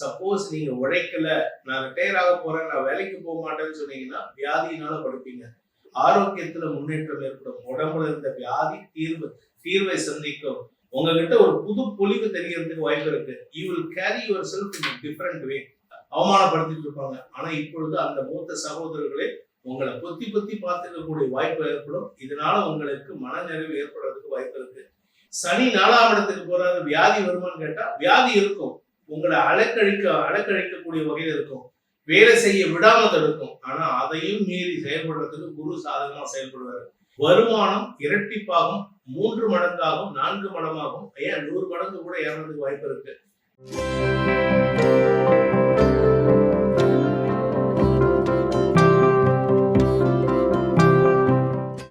Suppose நீங்க உழைக்கல நான் retire ஆக போறேன் நான் வேலைக்கு போக மாட்டேன்னு சொன்னீங்கன்னா வியாதியினால படுப்பீங்க. ஆரோக்கியத்துல முன்னேற்றம் ஏற்படும். உடம்புல இருந்த வியாதி தீர்வு தீர்வை சந்திக்கும். உங்ககிட்ட ஒரு புது பொலிவு தெரியறதுக்கு வாய்ப்பு இருக்கு. You will carry yourself in different way அவமானப்படுத்திட்டு இருப்பாங்க. ஆனா இப்பொழுது அந்த மூத்த சகோதரர்களே உங்களை பொத்தி பொத்தி பார்த்துக்கக்கூடிய வாய்ப்பு ஏற்படும். இதனால உங்களுக்கு மனநிறைவு ஏற்படுறதுக்கு வாய்ப்பு இருக்கு. சனி நாலாம் இடத்துக்கு போறாரு. வியாதி வருமான்னு கேட்டா வியாதி இருக்கும். உங்களை அலக்கழிக்க அலக்கழிக்கக்கூடிய வகையில் இருக்கும். வேலை செய்ய விடாம தடுக்கும். ஆனா அதையும் மீறி செயல்படுறதுக்கு குரு சாதகமா செயல்படுவாரு. வருமானம் இரட்டிப்பாகும் மூன்று மடங்காகும் நான்கு மடங்காகும் ஏன் நூறு மடங்கு கூட ஏறதுக்கு வாய்ப்பு இருக்கு.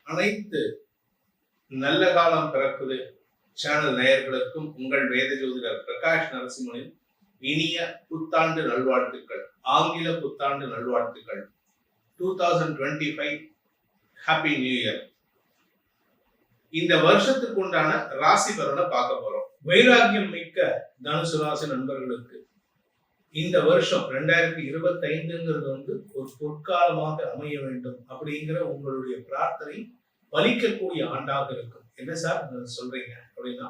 அனைத்து நல்ல காலம் பிறக்குது. சேனல் நேயர்களுக்கும் உங்கள் வேத ஜோதிடர் பிரகாஷ் நரசிம்மனின் இனிய புத்தாண்டு நல்வாழ்த்துக்கள் ஆங்கில புத்தாண்டு நல்வாழ்த்துக்கள். Two thousand twenty five happy new year இந்த வருஷத்துக்கு உண்டான ராசி பலனை பார்க்க போறோம். வைராக்கியம் மிக்க தனுசு ராசி நண்பர்களுக்கு இந்த வருஷம் ரெண்டாயிரத்தி இருபத்தி ஐந்துங்கிறது வந்து ஒரு பொற்காலமாக அமைய வேண்டும் அப்படிங்கிற உங்களுடைய பிரார்த்தனை பலிக்கக்கூடிய ஆண்டாக இருக்கும். என்ன சார் சொல்றீங்க அப்படின்னா?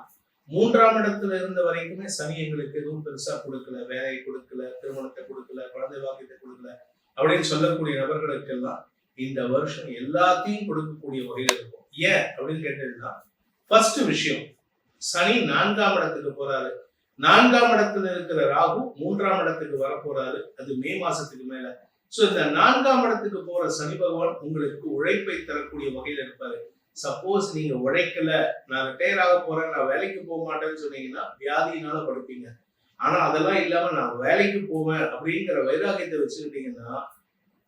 மூன்றாம் இடத்துல இருந்த வரைக்குமே சனி எங்களுக்கு எதுவும் பெருசா கொடுக்கல வேலை கொடுக்கல திருமணத்தை கொடுக்கல குழந்தை வாக்கியத்தை கொடுக்கல அப்படின்னு சொல்லக்கூடிய நபர்களுக்கெல்லாம் இந்த வருஷம் எல்லாத்தையும் கொடுக்கக்கூடிய வகையில் இருக்கும். ஏன் அப்படின்னு கேட்டீங்கன்னா ஃபர்ஸ்ட் விஷயம் சனி நான்காம் இடத்துக்கு போறாரு. நான்காம் இடத்துல இருக்கிற ராகு மூன்றாம் இடத்துக்கு வர போறாரு அது மே மாசத்துக்கு மேல. சோ இந்த நான்காம் இடத்துக்கு போற சனி பகவான் உங்களுக்கு உழைப்பை தரக்கூடிய வகையில் இருப்பாரு. சப்போஸ் நீங்க உழைக்கல நான் ரிட்டையர் ஆக போறேன் நான் வேலைக்கு போக மாட்டேன்னு சொன்னீங்கன்னா வியாதியினால படுப்பீங்க. ஆனா அதெல்லாம் இல்லாம நான் வேலைக்கு போவேன் அப்படிங்கிற வைராகியத்தை வச்சுக்கிட்டீங்கன்னா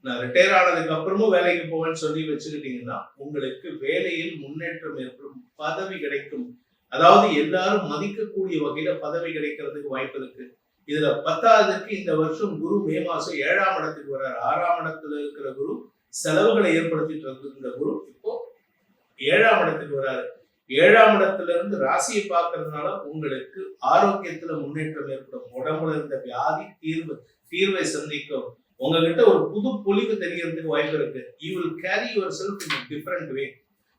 நான் ரிட்டையர் ஆனதுக்கு அப்புறமும் வேலைக்கு போவேன்னு சொல்லி வச்சுக்கிட்டீங்கன்னா உங்களுக்கு வேலையில் முன்னேற்றம் ஏற்படும் பதவி கிடைக்கும். அதாவது எல்லாரும் மதிக்கக்கூடிய வகையில பதவி கிடைக்கிறதுக்கு வாய்ப்பு இருக்கு. இதுல பத்தாவதுக்கு இந்த வருஷம் குரு மே மாசம் ஏழாம் இடத்துக்கு வர்றாரு. ஆறாம் இடத்துல இருக்கிற குரு செலவுகளை ஏற்படுத்திட்டு இருக்கிற குரு ஏழாம் இடத்துக்கு வராது ஏழாம் இடத்துல இருந்து ராசியை பார்க்கறதுனால உங்களுக்கு ஆரோக்கியத்துல முன்னேற்றம் ஏற்படும். உடம்புல இருந்த வியாதி தீர்வு தீர்வை சந்திக்கும். உங்ககிட்ட ஒரு புது பொலிவு தெரியறதுக்கு வாய்ப்பு இருக்கு. You will carry yourself in different way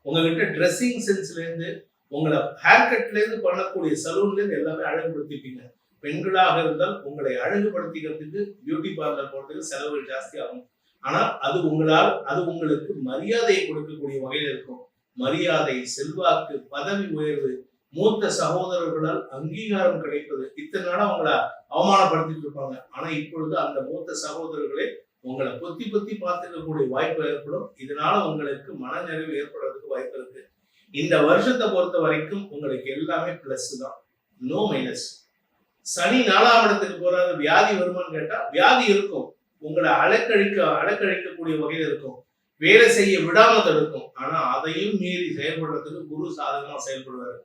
உங்ககிட்ட ட்ரெஸ்ஸிங் சென்ஸ்ல இருந்து உங்களை ஹேர் கட்ல இருந்து பண்ணக்கூடிய சலூன்ல இருந்து எல்லாமே அழகுபடுத்திப்பீங்க. பெண்களாக இருந்தால் உங்களை அழகுபடுத்திக்கிறதுக்கு பியூட்டி பார்லர் போறதுக்கு செலவுகள் ஜாஸ்தி ஆகும் ஆனா அது உங்களால் அது உங்களுக்கு மரியாதையை கொடுக்கக்கூடிய வகையில் இருக்கும். மரியாதை செல்வாக்கு பதவி உயர்வு மூத்த சகோதரர்களால் அங்கீகாரம் கிடைப்பது. இத்தனை நாளா உங்களை அவமானப்படுத்திட்டு இருப்பாங்க. ஆனா இப்பொழுது அந்த மூத்த சகோதரர்களே உங்களை பொத்தி பொத்தி பார்த்துக்கக்கூடிய வாய்ப்பு ஏற்படும். இதனால உங்களுக்கு மனநிறைவு ஏற்படுறதுக்கு வாய்ப்பு இருக்கு. இந்த வருஷத்தை பொறுத்த வரைக்கும் உங்களுக்கு எல்லாமே பிளஸ் தான். நோ மைனஸ் சனி நாலாம் இடத்துக்கு போறாரு வியாதி வருமான்னு கேட்டா வியாதி இருக்கும். உங்களை அலக்கழிக்க அலக்கழிக்கக்கூடிய வகையில் இருக்கும். வேலை செய்ய விடாம தடுக்கும். ஆனா அதையும் மீறி செயல்படுறதுக்கு குரு சாதகமா செயல்படுவார்.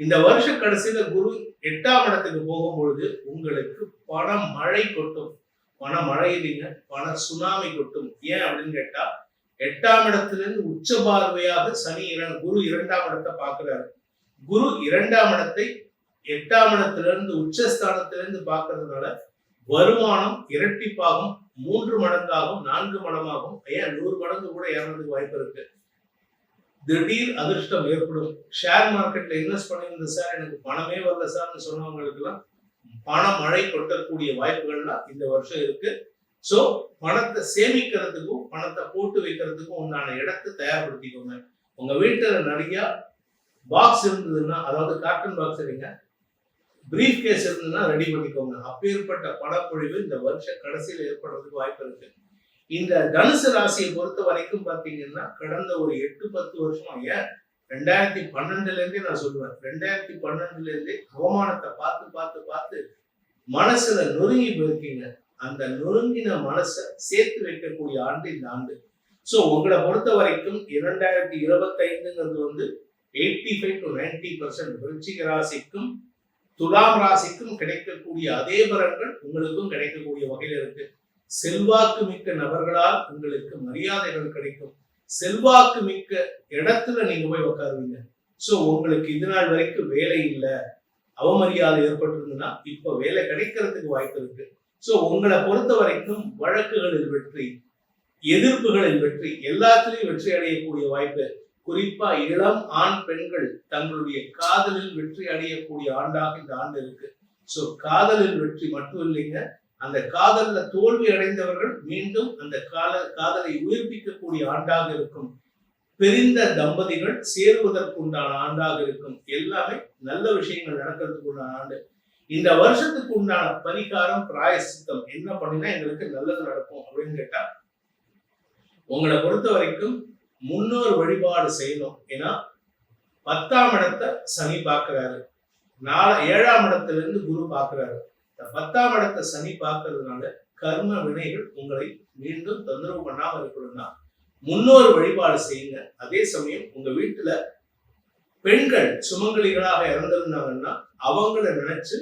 இந்த வருஷ கடைசியில குரு எட்டாம் இடத்துக்கு போகும்பொழுது உங்களுக்கு பண மழை கொட்டும். பண மழை இல்லைங்க பண சுனாமி கொட்டும். ஏன் அப்படின்னு கேட்டா எட்டாம் இடத்துல இருந்து உச்ச பார்வையாக சனி இரண் குரு இரண்டாம் இடத்தை பார்க்கிறாரு. குரு இரண்டாம் இடத்தை எட்டாம் இடத்துல இருந்து உச்சஸ்தானத்திலிருந்து பார்க்கறதுனால வருமானம் இரட்டிப்பாகும் மூன்று மடங்காகும் நான்கு மடங்காகும் ஏன் நூறு மடங்கு கூட ஏறதுக்கு வாய்ப்பு இருக்கு. திடீர் அதிர்ஷ்டம் ஏற்படும். ஷேர் மார்க்கெட்ல இன்வெஸ்ட் பண்ணியிருந்த சார் எனக்கு பணமே வரல சார்னு சொன்னவங்களுக்கெல்லாம் பண மழை கொட்டக்கூடிய வாய்ப்புகள்லாம் இந்த வருஷம் இருக்கு. ஸோ பணத்தை சேமிக்கிறதுக்கும் பணத்தை போட்டு வைக்கிறதுக்கும் உண்டான இடத்தை தயார்படுத்திக்கோங்க. உங்க வீட்டில் நிறைய பாக்ஸ் இருந்ததுன்னா அதாவது கார்ட்டன் பாக்ஸ் இருங்க பிரீஃப் கேஸ் இருந்ததுன்னா ரெடி பண்ணிக்கோங்க. அப்பேற்பட்ட பணப்பொழிவு இந்த வருஷ கடைசியில் ஏற்படுறதுக்கு வாய்ப்பு இருக்கு. இந்த தனுசு ராசியை பொறுத்த வரைக்கும் பார்த்தீங்கன்னா கடந்த ஒரு எட்டு பத்து வருஷமா ஏன் ரெண்டாயிரத்தி பன்னெண்டுல இருந்தே நான் சொல்லுவேன். ரெண்டாயிரத்தி பன்னெண்டுல இருந்தே அவமானத்தை பார்த்து பார்த்து பார்த்து மனசுல நொறுங்கி போயிருக்கீங்க. அந்த நொறுங்கின மனசை சேர்த்து வைக்கக்கூடிய ஆண்டு இந்த ஆண்டு. ஸோ உங்களை பொறுத்த வரைக்கும் இரண்டாயிரத்தி இருபத்தைந்துங்கிறது வந்து eighty five to ninety percent விருச்சிக ராசிக்கும் துலாம் ராசிக்கும் கிடைக்கக்கூடிய அதே பலன்கள் உங்களுக்கும் கிடைக்கக்கூடிய வகையில் இருக்கு. செல்வாக்கு மிக்க நபர்களால் உங்களுக்கு மரியாதைகள் கிடைக்கும். செல்வாக்கு மிக்க இடத்துல நீங்க போய் உட்காருவீங்க ஸோ உங்களுக்கு இது நாள் வரைக்கும் வேலை இல்லை. அவமரியாதை ஏற்பட்டிருந்ததுன்னா இப்ப வேலை கிடைக்கிறதுக்கு வாய்ப்பு இருக்கு. ஸோ உங்களை பொறுத்த வரைக்கும் வழக்குகளில் வெற்றி எதிர்ப்புகளில் வெற்றி எல்லாத்துலேயும் வெற்றி அடையக்கூடிய வாய்ப்பு குறிப்பா இளம் ஆண் பெண்கள் தங்களுடைய காதலில் வெற்றி அடையக்கூடிய ஆண்டாக இந்த ஆண்டு இருக்கு. சோ காதலில் வெற்றி மட்டும் இல்லைங்க. அந்த காதல்ல தோல்வி அடைந்தவர்கள் மீண்டும் அந்த கால காதலை உயிர்ப்பிக்கக்கூடிய ஆண்டாக இருக்கும். பிரிந்த தம்பதிகள் சேருவதற்கு உண்டான ஆண்டாக இருக்கும். எல்லாமே நல்ல விஷயங்கள் நடக்கிறதுக்கு உண்டான ஆண்டு. இந்த வருஷத்துக்கு உண்டான பரிகாரம் பிராயசித்தம். என்ன பண்ணினா எங்களுக்கு நல்லது நடக்கும் அப்படின்னு கேட்டா உங்களை பொறுத்த வரைக்கும் முன்னோர் வழிபாடு செய்யணும் ஏன்னா பத்தாம் இடத்தை சனி பார்க்கிறாரு. நாலு ஏழாம் இடத்துல இருந்து குரு பார்க்கிறாரு. இந்த பத்தாம் இடத்தை சனி பார்க்கறதுனால கர்ம வினைகள் உங்களை மீண்டும் தொந்தரவு பண்ணாமல் இருக்கணும்னா முன்னோர் வழிபாடு செய்யுங்க. அதே சமயம் உங்க வீட்டுல பெண்கள் சுமங்கலிகளாக இறந்திருந்தாங்கன்னா அவங்கள நினைச்சு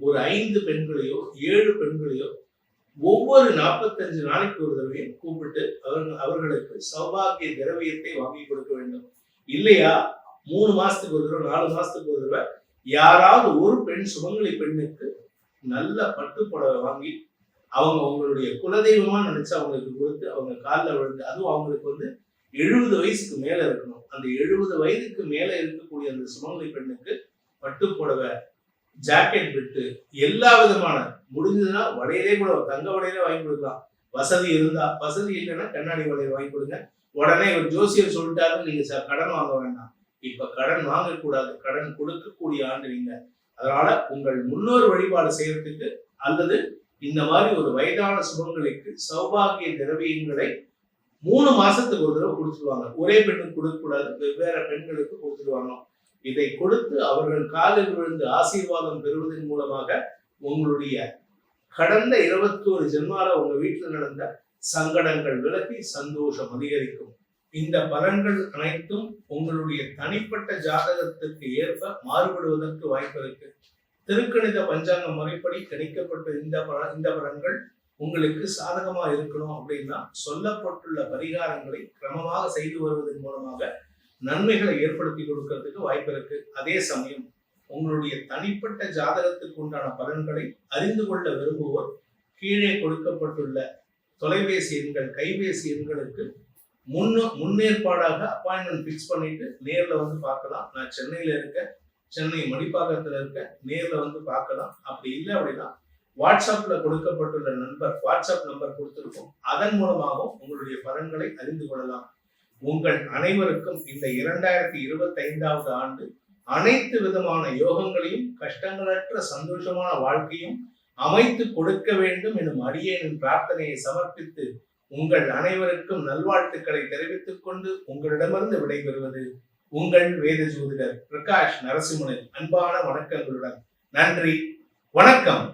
ஒரு ஐந்து பெண்களையோ ஏழு பெண்களையோ ஒவ்வொரு நாற்பத்தஞ்சு நாளைக்கு ஒரு தடவையும் கூப்பிட்டு அவர்கள் அவர்களுக்கு சௌபாகிய திரவியத்தை வாங்கி கொடுக்க வேண்டும். இல்லையா? மூணு மாசத்துக்கு ஒரு தடவை நாலு மாசத்துக்கு ஒரு தடவை யாராவது ஒரு பெண் சுமங்கலி பெண்ணுக்கு நல்ல பட்டு புடவை வாங்கி அவங்க அவங்களுடைய குலதெய்வமா நினைச்சு அவங்களுக்கு கொடுத்து அவங்க காலில் விழுந்து அதுவும் அவங்களுக்கு வந்து எழுபது வயசுக்கு மேல இருக்கணும். அந்த எழுபது வயதுக்கு மேல இருக்கக்கூடிய அந்த சுமங்கலி பெண்ணுக்கு பட்டு புடவை ஜாக்கெட் விட்டு எல்லா விதமான முடிஞ்சதுன்னா வடையிலே கூட தங்க வடையிலே வாங்கி கொடுக்கலாம். வசதி இருந்தா வசதி இல்லைன்னா கண்ணாடி வளையல் வாங்கி கொடுங்க. உடனே ஒரு ஜோசியர் சொல்லிட்டாரு நீங்க ச- கடன் வாங்க வேண்டாம். இப்ப கடன் வாங்கக்கூடாது கடன் கொடுக்கக்கூடிய ஆண்டு நீங்க. அதனால உங்கள் முன்னோர் வழிபாடு செய்யறதுக்கு அல்லது இந்த மாதிரி ஒரு வயதான சுபங்களுக்கு சௌபாகிய திரவியங்களை மூணு மாசத்துக்கு ஒரு தடவை கொடுத்துருவாங்க. ஒரே பெண்ணுக்கு கொடுக்க கூடாது வெவ்வேறு பெண்களுக்கு கொடுத்துருவாங்க. இதை கொடுத்து அவர்கள் காலில் விழுந்து ஆசீர்வாதம் பெறுவதன் மூலமாக உங்களுடைய கடந்த இருபத்தோரு ஜென்மால உங்க வீட்டுல நடந்த சங்கடங்கள் விலகி சந்தோஷம் அதிகரிக்கும். இந்த பலன்கள் அனைத்தும் உங்களுடைய தனிப்பட்ட ஜாதகத்துக்கு ஏற்ப மாறுபடுவதற்கு வாய்ப்பு இருக்கு. திருக்கணித பஞ்சாங்க முறைப்படி கிடைக்கப்பட்ட இந்த பல- இந்த பலன்கள் உங்களுக்கு சாதகமா இருக்கணும் அப்படின்னா சொல்லப்பட்டுள்ள பரிகாரங்களை கிரமமாக செய்து வருவதன் மூலமாக நன்மைகளை ஏற்படுத்தி கொடுக்கறதுக்கு வாய்ப்பு இருக்கு. அதே சமயம் உங்களுடைய தனிப்பட்ட ஜாதகத்துக்கு உண்டான பலன்களை அறிந்து கொள்ள விரும்புவோர் கீழே கொடுக்கப்பட்டுள்ள தொலைபேசி எண்கள் கைபேசி எண்களுக்கு முன்னு முன்னேற்பாடாக அப்பாயின்மெண்ட் ஃபிக்ஸ் பண்ணிட்டு நேரில் வந்து பார்க்கலாம். நான் சென்னையில் இருக்க சென்னை மணிப்பாக்கத்தில் இருக்க நேரில் வந்து பார்க்கலாம். அப்படி இல்லை அப்படின்னா வாட்ஸ்அப்பில் கொடுக்கப்பட்டுள்ள நண்பர் வாட்ஸ்அப் நம்பர் கொடுத்துருக்கோம். அதன் மூலமாகவும் உங்களுடைய பலன்களை அறிந்து கொள்ளலாம். உங்கள் அனைவருக்கும் இந்த இரண்டாயிரத்தி இருபத்தைந்தாவது ஆண்டு அனைத்து விதமான யோகங்களையும் கஷ்டங்களற்ற சந்தோஷமான வாழ்க்கையும் அமைத்து கொடுக்க வேண்டும் எனும் அடியேனின் பிரார்த்தனையை சமர்ப்பித்து உங்கள் அனைவருக்கும் நல்வாழ்த்துக்களை தெரிவித்துக் கொண்டு உங்களிடமிருந்து விடைபெறுவது உங்கள் வேத ஜோதிடர் பிரகாஷ் நரசிம்மனின் அன்பான வணக்கங்களுடன். நன்றி. வணக்கம்.